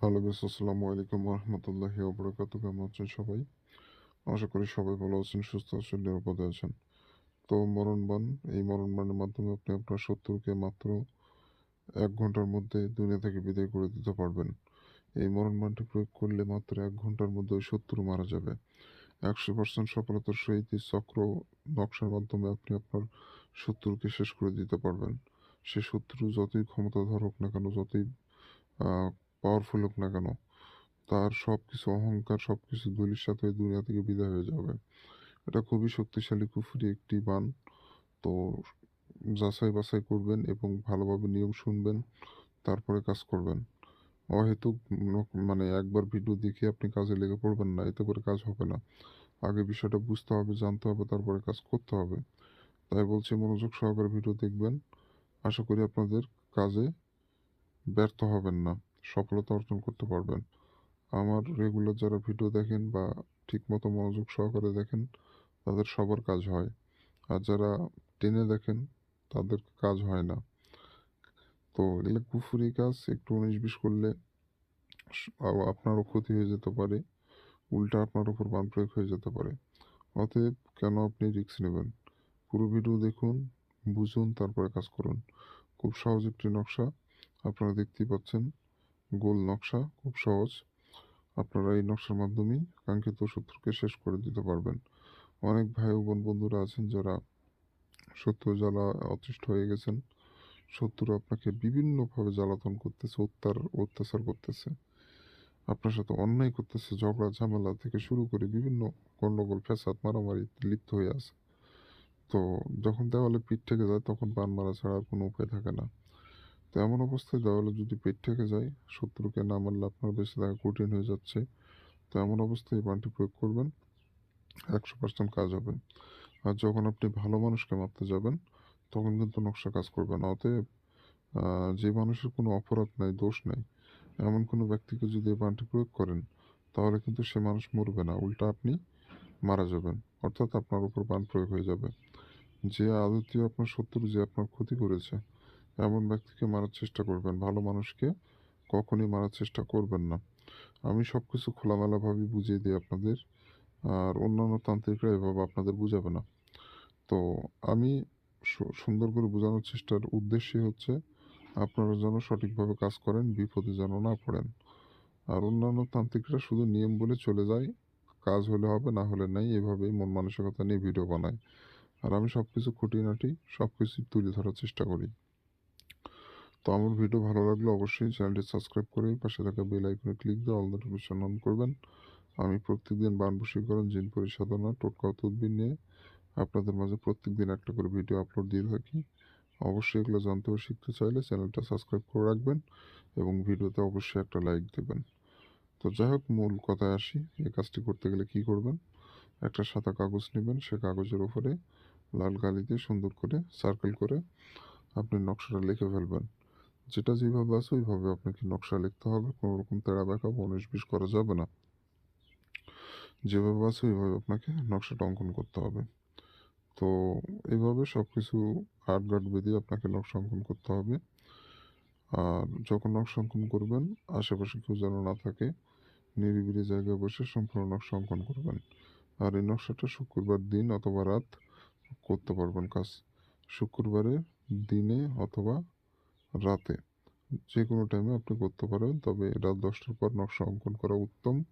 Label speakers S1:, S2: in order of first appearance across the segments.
S1: Hello বেশ আসসালামু আলাইকুম রহমতুল্লাহি ওবরাকাত কেমন আছেন সবাই? আশা করি সবাই ভালো আছেন, সুস্থ আছেন, নিরাপদে আছেন। তো মরণবান এই মরণবানের মাধ্যমে আপনি আপনার শত্রুকে মাত্র এক ঘণ্টার মধ্যে দুনিয়া থেকে বিদায় করে দিতে পারবেন। এই মরণবানটি প্রয়োগ করলে মাত্র এক ঘণ্টার মধ্যে ওই শত্রু মারা যাবে। একশো পার্সেন্ট সফলতার সহিত চক্র নকশার মাধ্যমে আপনি আপনার শত্রুকে শেষ করে দিতে পারবেন। সে শত্রু যতই ক্ষমতাধর হোক না কেন, যতই পাওয়ারফুল হোক না কেন, তার সব কিছু অহংকার সব কিছু দলির সাথে দুনিয়া থেকে বিদায় হয়ে যাবে। এটা খুবই শক্তিশালী, কুফুরি একটি বান। তো যাচাই বাছাই করবেন এবং ভালোভাবে নিয়ম শুনবেন, তারপরে কাজ করবেন। অহেতুক মানে একবার ভিডিও দেখে আপনি কাজে লেগে পড়বেন না, এতে করে কাজ হবে না। আগে বিষয়টা বুঝতে হবে, জানতে হবে, তারপরে কাজ করতে হবে। তাই বলছি, মনোযোগ সহকারে ভিডিও দেখবেন। আশা করি আপনাদের কাজে ব্যর্থ হবেন না। সফলতা অর্জন করতে পারবেন। আমার রেগুলার যারা ভিডিও দেখেন বা ঠিকমতো মনোযোগ সহকারে দেখেন, তাদের সবার কাজ হয়। আর যারা টেনে দেখেন, তাদের কাজ হয় না। তো এগুলো কুফুরি কাজ, একটু উনিশ বিশ করলে আপনারও ক্ষতি হয়ে যেতে পারে। উল্টা আপনার উপর বান প্রয়োগ হয়ে যেতে পারে। অতএব কেন আপনি রিস্ক নেবেন? পুরো ভিডিও দেখুন, বুঝুন, তারপরে কাজ করুন। খুব সহজ একটি নকশা, আপনারা দেখতেই পাচ্ছেন। গোল নকশা খুব সহজ। আপনারা এই নকশার মাধ্যমেই কাঙ্ক্ষিত শত্রুকে শেষ করে দিতে পারবেন। অনেক ভাই ও বোন বন্ধুরা আছেন যারা শত্রু জ্বালা অতিষ্ঠ হয়ে গেছেন। শত্রু আপনাকে বিভিন্নভাবে জ্বালাতন করতেছে, অত্যার, অত্যাচার করতেছে। আপনার সাথে অন্যায় করতেছে, ঝগড়া, ঝামেলা থেকে শুরু করে বিভিন্ন গণ্ডগোল ফ্যাসাদ, মারামারি লিপ্ত হয়ে আছে। তো যখন দেওয়ালে পিঠ থেকে যায়, তখন পান মারা ছাড়া আর কোনো উপায় থাকে না। তো এমন অবস্থায় দেওয়ালে যদি পেট থেকে যায়, শত্রুকে না মারলে আপনার বেঁচে থাকা কঠিন হয়ে যাচ্ছে। তো এমন অবস্থায় বানটি প্রয়োগ করবেন, একশো পার্সেন্ট কাজ হবে। আর যখন আপনি ভালো মানুষকে মারতে যাবেন, তখন কিন্তু নকশা কাজ করবে না অতএব যে মানুষের কোনো অপরাধ নাই, দোষ নাই, এমন কোনো ব্যক্তিকে যদি এই বানটি প্রয়োগ করেন, তাহলে কিন্তু সে মানুষ মরবে না, উল্টা আপনি মারা যাবেন। অর্থাৎ আপনার উপর বান প্রয়োগ হয়ে যাবে। যে আদতীয় আপনার শত্রু যে আপনার ক্ষতি করেছে এমন ব্যক্তিকে মারার চেষ্টা করবেন, ভালো মানুষকে কখনই মারার চেষ্টা করবেন না। আমি সব কিছু খোলামেলাভাবে বুঝিয়ে দিই আপনাদের, আর অন্যান্য তান্ত্রিকরা এভাবে আপনাদের বুঝাবে না। তো আমি সুন্দর করে বোঝানোর চেষ্টার উদ্দেশ্যই হচ্ছে, আপনারা যেন সঠিকভাবে কাজ করেন, বিপদে যেন না পড়েন। আর অন্যান্য তান্ত্রিকরা শুধু নিয়ম বলে চলে যায়, কাজ হলে হবে, না হলে নাই, এভাবেই মন মানসিকতা নিয়ে ভিডিও বানায়। আর আমি সব কিছু খুঁটিনাটি সব কিছু তুলে ধরার চেষ্টা করি। তো আমার ভিডিও ভালো লাগলে অবশ্যই চ্যানেলটি সাবস্ক্রাইব করে পাশে থাকা বেল আইকনে ক্লিক দিয়ে অল নোটিফিকেশন অন করবেন। আমি প্রত্যেকদিন বান বশীকরণ জিন পরিসাধনা টোটকা তদবির নিয়ে আপনাদের মাঝে প্রত্যেকদিন একটা করে ভিডিও আপলোড দিয়ে থাকি। অবশ্যই এগুলো জানতে ও শিখতে চাইলে চ্যানেলটা সাবস্ক্রাইব করে রাখবেন এবং ভিডিওতে অবশ্যই একটা লাইক দেবেন। তো যাই হোক, মূল কথায় আসি, এই কাজটি করতে গেলে কি করবেন? একটা সাদা কাগজ নেবেন, সে কাগজের উপরে লাল কালি দিয়ে সুন্দর করে সার্কেল করে আপনি নকশাটা লিখে ফেলবেন। যেটা যেভাবে আছে ওইভাবে আপনাকে নকশা লিখতে হবে, কোনো রকম তেড়া বেঁকা উনিশ বিশ করা যাবে না। যেভাবে আছে ওইভাবে আপনাকে নকশাটা অঙ্কন করতে হবে। তো এইভাবে সব কিছু আটগাট বেঁধে আপনাকে নকশা অঙ্কন করতে হবে। আর যখন নকশা অঙ্কন করবেন, আশেপাশে কেউ যেন না থাকে, নিরিবিলি জায়গায় বসে সম্পূর্ণ নকশা অঙ্কন করবেন। আর এই নকশাটা শুক্রবার দিন অথবা রাত করতে পারবেন কাজ। শুক্রবারে দিনে অথবা রাতে যে কোনো টাইমে আপনি করতে পারেন। তবে রাত দশটার পর নকশা অঙ্কন করা উত্তম।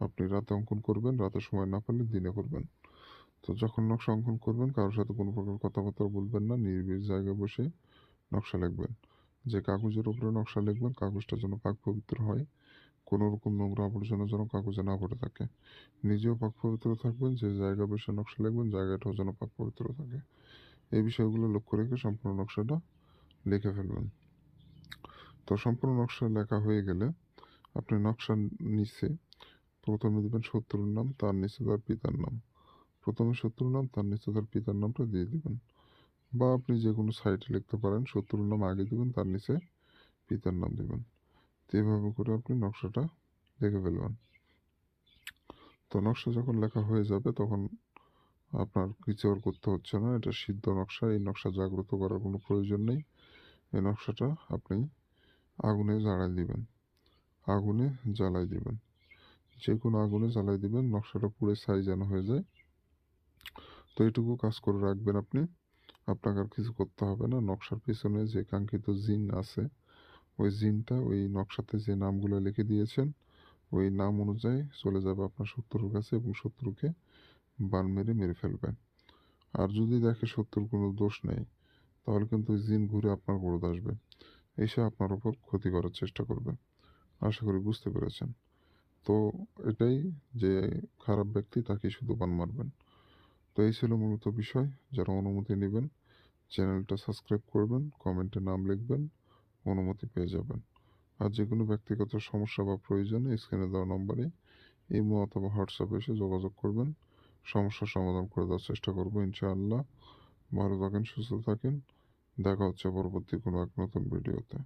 S1: আপনি রাতে অঙ্কন করবেন, রাতে সময় না পেলে দিনে করবেন। তো যখন নকশা অঙ্কন করবেন, কারোর সাথে কোনো প্রকার কথাবার্তা বলবেন না, নির্বিষ জায়গায় বসে নকশা লিখবেন। যে কাগজের উপরে নকশা লিখবেন, কাগজটা যেন পাক পবিত্র হয়। কোনো রকম নোংরা আবর্জনা যেন কাগজে না পড়ে থাকে। নিজেও পাক পবিত্র থাকবেন, যে জায়গা বসে নকশা লিখবেন, জায়গাটাও যেন পাক পবিত্র থাকে। এই বিষয়গুলো লক্ষ্য রেখে সম্পূর্ণ নকশাটা লিখে ফেলবেন। তো সম্পূর্ণ নকশা লেখা হয়ে গেলে আপনি নকশার নিচে প্রথমে দেবেন শত্রুর নাম, তার নিচে তার পিতার নাম। প্রথমে শত্রুর নাম, তার নিচে তার পিতার নামটা দিয়ে দিবেন। বা আপনি যে কোনো সাইটে লিখতে পারেন, শত্রুর নাম আগে দিবেন, তার নিচে পিতার নাম দিবেন। তো এভাবে করে আপনি নকশাটা লিখে ফেলবেন। তো নকশা যখন লেখা হয়ে যাবে, তখন আপনার কিছু আর করতে হচ্ছে না। এটা সিদ্ধ নকশা, এই নকশা জাগ্রত করার কোনো প্রয়োজন নেই। এই নকশাটা আপনি আগুনে জ্বালায় দিবেন। আগুনে জ্বালাই দিবেন। যে কোনো আগুনে জ্বালাই দিবেন, নকশাটা পুরো ছাই যেন হয়ে যায়। তো এটুকু কাজ করে রাখবেন আপনি। আপনাকে আর কিছু করতে হবে না। নকশার পিছনে যে কাঙ্ক্ষিত জিন আছে, ওই জিনটা ওই নকশাতে যে নামগুলো লিখে দিয়েছেন, ওই নাম অনুযায়ী চলে যাবে আপনার শত্রুর কাছে এবং শত্রুকে বান মেরে মেরে ফেলবেন আর যদি দেখে শত্রুর কোনো দোষ নেই তাহলে কিন্তু ওই জিন ঘুরে আপনার গোড়দ আসবে। এসে আপনার উপর ক্ষতি করার চেষ্টা করবে। আশা করি বুঝতে পেরেছেন। তো এটাই যে খারাপ ব্যক্তি তাকে শুধু বান মারবেন। তো এই ছিল মূলত বিষয়। যারা অনুমতি নেবেন, চ্যানেলটা সাবস্ক্রাইব করবেন, কমেন্টে নাম লিখবেন, অনুমতি পেয়ে যাবেন। আর যে কোনো ব্যক্তিগত সমস্যা বা প্রয়োজনে স্ক্রিনে দেওয়া নম্বরে ইমো অথবা হোয়াটসঅ্যাপে এসে যোগাযোগ করবেন। সমস্যার সমাধান করে দেওয়ার চেষ্টা করব, ইনশাআল্লাহ। ভালো থাকেন সুস্থ থাকেন। দেখা হচ্ছে পরবর্তী কোনো এক নতুন ভিডিওতে।